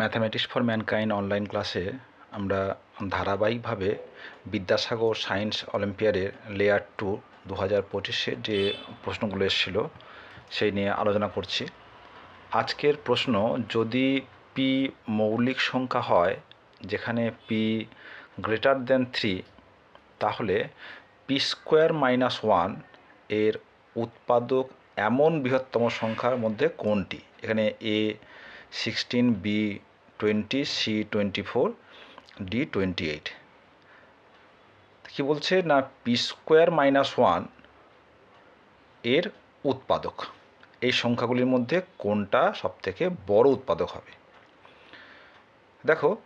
Mathematics for mankind online ক্লাসে আমরা ধারাবাহিকভাবে বিদ্যাসাগর সায়েন্স অলিম্পিয়াডের লেয়ার টু দু হাজার পঁচিশে যে প্রশ্নগুলো এসেছিল, সেই নিয়ে আলোচনা করছি। আজকের প্রশ্ন, যদি পি মৌলিক সংখ্যা হয়, যেখানে পি গ্রেটার দেন থ্রি তাহলে পি স্কোয়ার মাইনাস ওয়ানের উৎপাদক এমন বৃহত্তম সংখ্যার মধ্যে কোনটি? এখানে A sixteen B twenty C twenty four D twenty eight কী বলছে? না পি স্কোয়ার মাইনাস ওয়ানের উৎপাদক। এই সংখ্যাগুলির মধ্যে কোনটা সবথেকে বড় উৎপাদক হবে? দেখো,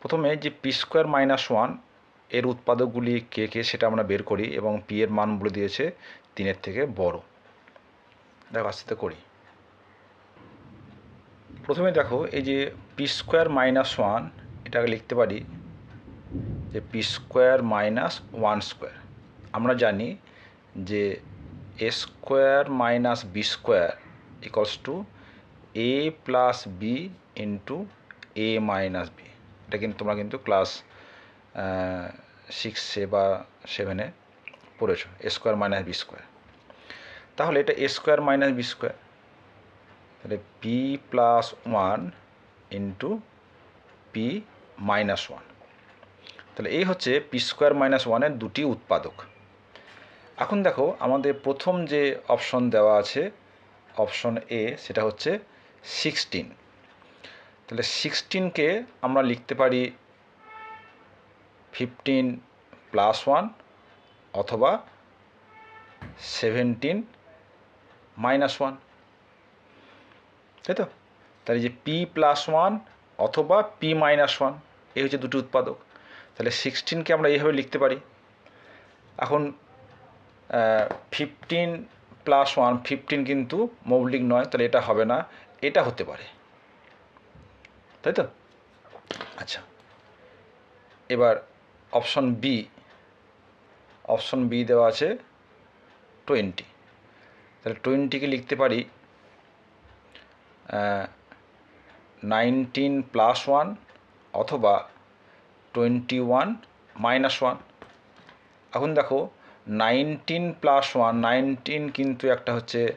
প্রথমে যে পি স্কোয়ার মাইনাস ওয়ানের উৎপাদকগুলি কে কে সেটা আমরা বের করি এবং পি এর মান বলে দিয়েছে তিনের থেকে বড়। দেখো আস্তে করি। প্রথমে দেখো, এই যে পি স্কোয়ার মাইনাস ওয়ান এটাকে লিখতে পারি যে P square minus one square আমরা জানি যে A square minus B square equals to A plus B into A minus B এটা কিন্তু তোমরা কিন্তু ক্লাস সিক্সে বা সেভেনে পড়েছো A square minus B square তাহলে এটা A square minus B square তাহলে P plus one into P minus one তাহলে এই হচ্ছে পি স্কোয়ার মাইনাস ওয়ানের দুটি উৎপাদক। এখন দেখো আমাদের প্রথম যে অপশন দেওয়া আছে অপশন এ সেটা হচ্ছে সিক্সটিন তাহলে সিক্সটিনকে আমরা লিখতে পারি ফিফটিন প্লাস ওয়ান অথবা সেভেন্টিন মাইনাস ওয়ান তাই তো তাহলে যে পি প্লাস ওয়ান অথবা পি মাইনাস ওয়ান এই হচ্ছে দুটি উৎপাদক। তাহলে সিক্সটিনকে আমরা এইভাবে লিখতে পারি। এখন ফিফটিন প্লাস ওয়ান ফিফটিন কিন্তু মৌলিক নয়, তাহলে এটা হবে না, এটা হতে পারে। তাই তো আচ্ছা। এবার অপশন বি অপশন বি দেওয়া আছে টোয়েন্টি তাহলে টোয়েন্টিকে লিখতে পারি নাইনটিন প্লাস ওয়ান অথবা টোয়েন্টি ওয়ান মাইনাস ওয়ান এখন দেখো নাইনটিন প্লাস ওয়ান নাইনটিন কিন্তু একটা হচ্ছে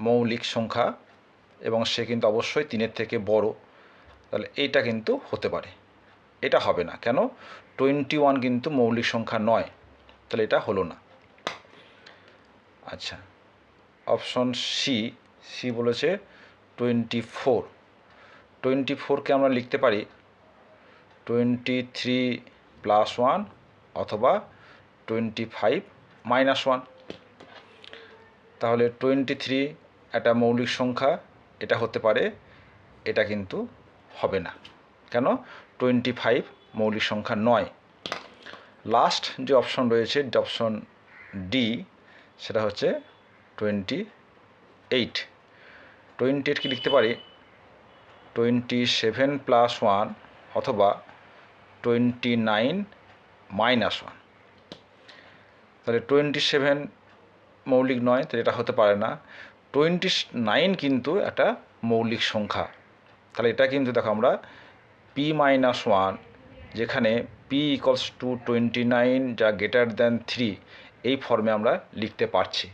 মৌলিক সংখ্যা এবং সে কিন্তু অবশ্যই তিনের থেকে বড়। তাহলে এইটা কিন্তু হতে পারে। এটা হবে না। কেন? টোয়েন্টি ওয়ান কিন্তু মৌলিক সংখ্যা নয়। তাহলে এটা হলো না। আচ্ছা। অপশন সি সি বলেছে টোয়েন্টি ফোর টোয়েন্টি ফোরকে আমরা লিখতে পারি টোয়েন্টি থ্রি প্লাস ওয়ান অথবা টোয়েন্টি ফাইভ মাইনাস ওয়ান তাহলে টোয়েন্টি থ্রি একটা মৌলিক সংখ্যা, এটা হতে পারে, এটা কিন্তু হবে না। কেন? টোয়েন্টি ফাইভ মৌলিক সংখ্যা নয়। লাস্ট যে অপশন রয়েছে অপশন ডি সেটা হচ্ছে টোয়েন্টি এইট টোয়েন্টি এইটকে লিখতে পারি? টোয়েন্টি সেভেন প্লাস ওয়ান অথবা টোয়েন্টি নাইন মাইনাস ওয়ান তাহলে টোয়েন্টি সেভেন মৌলিক নয়, তাহলে এটা হতে পারে না। টোয়েন্টি নাইন কিন্তু একটা মৌলিক সংখ্যা। তাহলে এটা কিন্তু দেখো আমরা পি মাইনাস ওয়ান যেখানে P equals to twenty nine যা গ্রেটার দ্যান থ্রি এই ফর্মে আমরা লিখতে পারছি।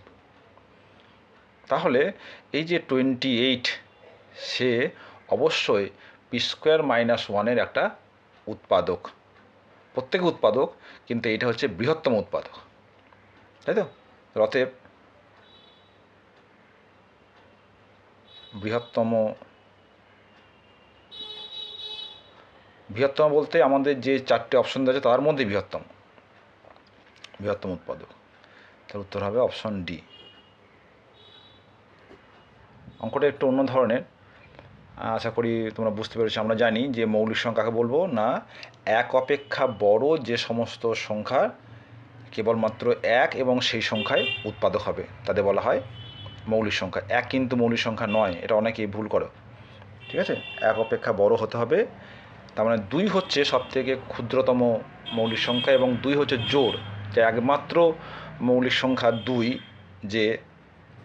তাহলে এই যে টোয়েন্টি এইট, সে অবশ্যই পি স্কোয়ার মাইনাস ওয়ানের একটা উৎপাদক। প্রত্যেক উৎপাদক কিন্তু এটা হচ্ছে বৃহত্তম উৎপাদক। তাই তো? অতএব বৃহত্তম বৃহত্তম বলতে আমাদের যে চারটে অপশন আছে তার মধ্যে বৃহত্তম বৃহত্তম উৎপাদক। তার উত্তর হবে অপশন ডি অঙ্কটা একটু অন্য ধরনের। আশা করি তোমরা বুঝতে পেরেছ, আমরা জানি যে মৌলিক সংখ্যাকে বলব না, এক অপেক্ষা বড় যে সমস্ত সংখ্যা কেবলমাত্র এক এবং সেই সংখ্যায় উৎপাদক হবে, তাদের বলা হয় মৌলিক সংখ্যা। এক কিন্তু মৌলিক সংখ্যা নয়, এটা অনেকেই ভুল করো। ঠিক আছে? এক অপেক্ষা বড় হতে হবে, তার মানে দুই হচ্ছে সবথেকে ক্ষুদ্রতম মৌলিক সংখ্যা এবং দুই হচ্ছে জোর যে একমাত্র মৌলিক সংখ্যা দুই যে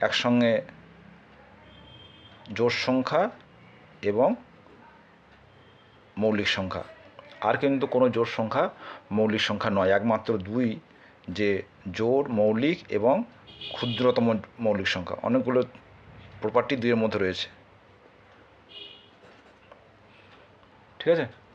একসঙ্গে জোড় সংখ্যা এবং মৌলিক সংখ্যা। আর কিন্তু কোনো জোড় সংখ্যা, মৌলিক সংখ্যা নয়। একমাত্র দুই যে জোড়, মৌলিক এবং ক্ষুদ্রতম মৌলিক সংখ্যা। অনেকগুলো প্রপার্টি দুইয়ের মধ্যে রয়েছে। ঠিক আছে?